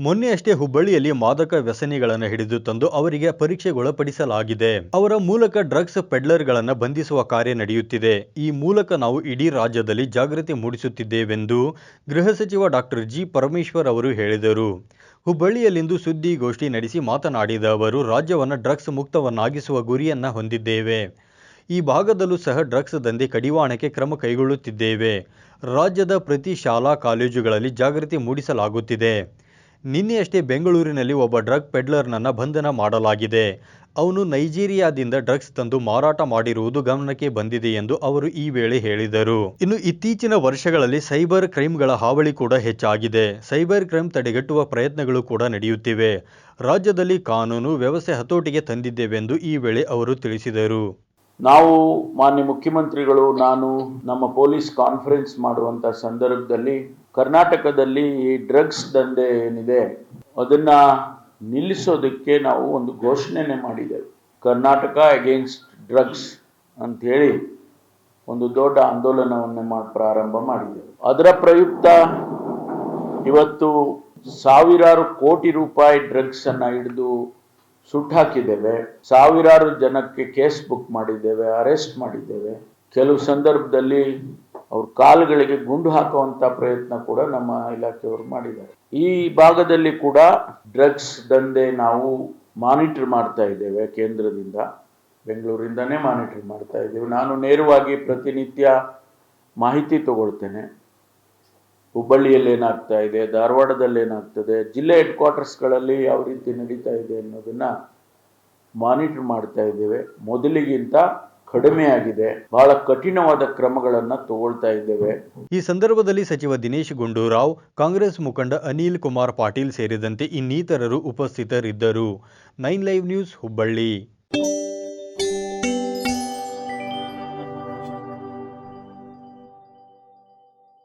ಮೊನ್ನೆಯಷ್ಟೇ ಹುಬ್ಬಳ್ಳಿಯಲ್ಲಿ ಮಾದಕ ವ್ಯಸನಿಗಳನ್ನು ಹಿಡಿದು ತಂದು ಅವರಿಗೆ ಪರೀಕ್ಷೆಗೊಳಪಡಿಸಲಾಗಿದೆ. ಅವರ ಮೂಲಕ ಡ್ರಗ್ಸ್ ಪೆಡ್ಲರ್ಗಳನ್ನು ಬಂಧಿಸುವ ಕಾರ್ಯ ನಡೆಯುತ್ತಿದೆ. ಈ ಮೂಲಕ ನಾವು ಇಡೀ ರಾಜ್ಯದಲ್ಲಿ ಜಾಗೃತಿ ಮೂಡಿಸುತ್ತಿದ್ದೇವೆಂದು ಗೃಹ ಸಚಿವ ಡಾಕ್ಟರ್ ಜಿ. ಪರಮೇಶ್ವರ್ ಅವರು ಹೇಳಿದರು. ಹುಬ್ಬಳ್ಳಿಯಲ್ಲಿಂದು ಸುದ್ದಿಗೋಷ್ಠಿ ನಡೆಸಿ ಮಾತನಾಡಿದ ಅವರು, ರಾಜ್ಯವನ್ನು ಡ್ರಗ್ಸ್ ಮುಕ್ತವನ್ನಾಗಿಸುವ ಗುರಿಯನ್ನು ಹೊಂದಿದ್ದೇವೆ. ಈ ಭಾಗದಲ್ಲೂ ಸಹ ಡ್ರಗ್ಸ್ ದಂಧೆ ಕಡಿವಾಣಕ್ಕೆ ಕ್ರಮ ಕೈಗೊಳ್ಳುತ್ತಿದ್ದೇವೆ. ರಾಜ್ಯದ ಪ್ರತಿ ಶಾಲಾ, ಕಾಲೇಜುಗಳಲ್ಲಿ ಜಾಗೃತಿ ಮೂಡಿಸಲಾಗುತ್ತಿದೆ. ನಿನ್ನೆಯಷ್ಟೇ ಬೆಂಗಳೂರಿನಲ್ಲಿ ಒಬ್ಬ ಡ್ರಗ್ ಪೆಡ್ಲರ್ನನ್ನ ಬಂಧನ ಮಾಡಲಾಗಿದೆ. ಅವನು ನೈಜೀರಿಯಾದಿಂದ ಡ್ರಗ್ಸ್ ತಂದು ಮಾರಾಟ ಮಾಡಿರುವುದು ಗಮನಕ್ಕೆ ಬಂದಿದೆ ಎಂದು ಅವರು ಈ ವೇಳೆ ಹೇಳಿದರು. ಇನ್ನು ಇತ್ತೀಚಿನ ವರ್ಷಗಳಲ್ಲಿ ಸೈಬರ್ ಕ್ರೈಮ್ಗಳ ಹಾವಳಿ ಕೂಡ ಹೆಚ್ಚಾಗಿದೆ. ಸೈಬರ್ ಕ್ರೈಮ್ ತಡೆಗಟ್ಟುವ ಪ್ರಯತ್ನಗಳು ಕೂಡ ನಡೆಯುತ್ತಿವೆ. ರಾಜ್ಯದಲ್ಲಿ ಕಾನೂನು ವ್ಯವಸ್ಥೆ ಹತೋಟಿಗೆ ತಂದಿದ್ದೇವೆಂದು ಈ ವೇಳೆ ಅವರು ತಿಳಿಸಿದರು. ನಾವು ಮಾನ್ಯ ಮುಖ್ಯಮಂತ್ರಿಗಳು, ನಾನು ನಮ್ಮ ಪೊಲೀಸ್ ಕಾನ್ಫರೆನ್ಸ್ ಮಾಡುವಂಥ ಸಂದರ್ಭದಲ್ಲಿ ಕರ್ನಾಟಕದಲ್ಲಿ ಈ ಡ್ರಗ್ಸ್ ದಂಧೆ ಏನಿದೆ, ಅದನ್ನ ನಿಲ್ಲಿಸೋದಕ್ಕೆ ನಾವು ಒಂದು ಘೋಷಣೆನೆ ಮಾಡಿದ್ದೇವೆ. ಕರ್ನಾಟಕ ಅಗೇನ್ಸ್ಟ್ ಡ್ರಗ್ಸ್ ಅಂತ ಹೇಳಿ ಒಂದು ದೊಡ್ಡ ಆಂದೋಲನವನ್ನು ಮಾಡಿ ಪ್ರಾರಂಭ ಮಾಡಿದ್ದೇವೆ. ಅದರ ಪ್ರಯುಕ್ತ ಇವತ್ತು ಸಾವಿರಾರು ಕೋಟಿ ರೂಪಾಯಿ ಡ್ರಗ್ಸ್ ಅನ್ನ ಹಿಡಿದು ಸುಟ್ಟಾಕಿದ್ದೇವೆ ಸಾವಿರಾರು ಜನಕ್ಕೆ ಕೇಸ್ ಬುಕ್ ಮಾಡಿದ್ದೇವೆ ಅರೆಸ್ಟ್ ಮಾಡಿದ್ದೇವೆ. ಕೆಲವು ಸಂದರ್ಭದಲ್ಲಿ ಅವ್ರ ಕಾಲುಗಳಿಗೆ ಗುಂಡು ಹಾಕುವಂತ ಪ್ರಯತ್ನ ಕೂಡ ನಮ್ಮ ಇಲಾಖೆಯವರು ಮಾಡಿದ್ದಾರೆ. ಈ ಭಾಗದಲ್ಲಿ ಕೂಡ ಡ್ರಗ್ಸ್ ದಂಧೆ ನಾವು ಮಾನಿಟರ್ ಮಾಡ್ತಾ ಇದ್ದೇವೆ ಕೇಂದ್ರದಿಂದ. ಬೆಂಗಳೂರಿಂದನೇ ಮಾನಿಟರ್ ಮಾಡ್ತಾ ಇದ್ದೇವೆ. ನಾನು ನೇರವಾಗಿ ಪ್ರತಿನಿತ್ಯ ಮಾಹಿತಿ ತಗೊಳ್ತೇನೆ. ಹುಬ್ಬಳ್ಳಿಯಲ್ಲಿ ಏನಾಗ್ತಾ ಇದೆ, ಧಾರವಾಡದಲ್ಲಿ ಏನಾಗ್ತದೆ, ಜಿಲ್ಲೆ ಹೆಡ್ ಕ್ವಾರ್ಟರ್ಸ್ಗಳಲ್ಲಿ ಯಾವ ರೀತಿ ನಡೀತಾ ಇದೆ ಅನ್ನೋದನ್ನು ಮಾನಿಟರ್ ಮಾಡ್ತಾ ಇದ್ದೇವೆ. ಮೊದಲಿಗಿಂತ ಕಡಿಮೆ ಆಗಿದೆ ಬಹಳ ಕಠಿಣವಾದ ಕ್ರಮಗಳನ್ನು ತಗೊಳ್ತಾ ಇದ್ದೇವೆ. ಈ ಸಂದರ್ಭದಲ್ಲಿ ಸಚಿವ ದಿನೇಶ್ ಗುಂಡೂರಾವ್, ಕಾಂಗ್ರೆಸ್ ಮುಖಂಡ ಅನಿಲ್ ಕುಮಾರ್ ಪಾಟೀಲ್ ಸೇರಿದಂತೆ ಇನ್ನಿತರರು ಉಪಸ್ಥಿತರಿದ್ದರು. Nine live news Hubballi.